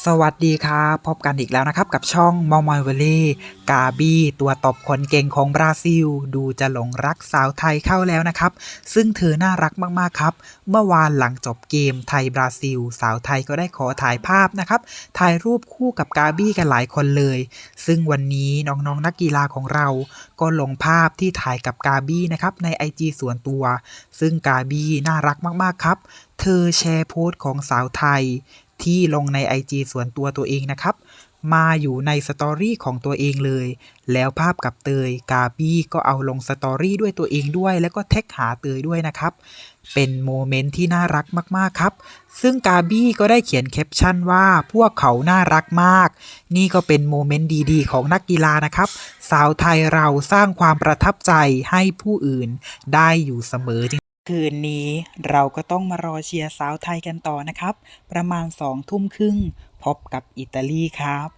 สวัสดีครับพบกันอีกแล้วนะครับ กับช่องมอมอยเวเล่กาบี้ตัวตบคนเก่งของบราซิล ดูจะหลงรักสาวไทยเข้าแล้วนะครับ ซึ่งเธอน่ารักมากๆครับ เมื่อวานหลังจบเกมไทยบราซิล สาวไทยก็ได้ขอถ่ายภาพนะครับ ถ่ายรูปคู่กับกาบี้กันหลายคนเลย ซึ่งวันนี้น้องๆนักกีฬาของเรา ก็ลงภาพที่ถ่ายกับกาบี้นะครับใน IG ส่วนตัว ซึ่งกาบี้น่ารักมากๆครับเธอแชร์โพสต์ของสาวไทย ที่ลงใน IG ส่วนตัวตัวเองนะครับ มาอยู่ในสตอรี่ของตัวเองเลย แล้วภาพกับเตยกาบี้ก็เอาลงสตอรี่ด้วยตัวเองด้วย แล้วก็แท็กหาเตยด้วยนะครับ เป็นโมเมนต์ที่น่ารักมากๆครับ ซึ่งกาบี้ก็ได้เขียนแคปชั่นว่าพวกเขาน่ารักมาก นี่ก็เป็นโมเมนต์ดีๆ ของนักกีฬานะครับ สาวไทยเราสร้างความประทับใจให้ผู้อื่นได้อยู่เสมอจริง คืนนี้เราก็ต้องมารอเชียร์สาวไทยกันต่อนะครับ ประมาณสองทุ่มครึ่งพบกับอิตาลีครับ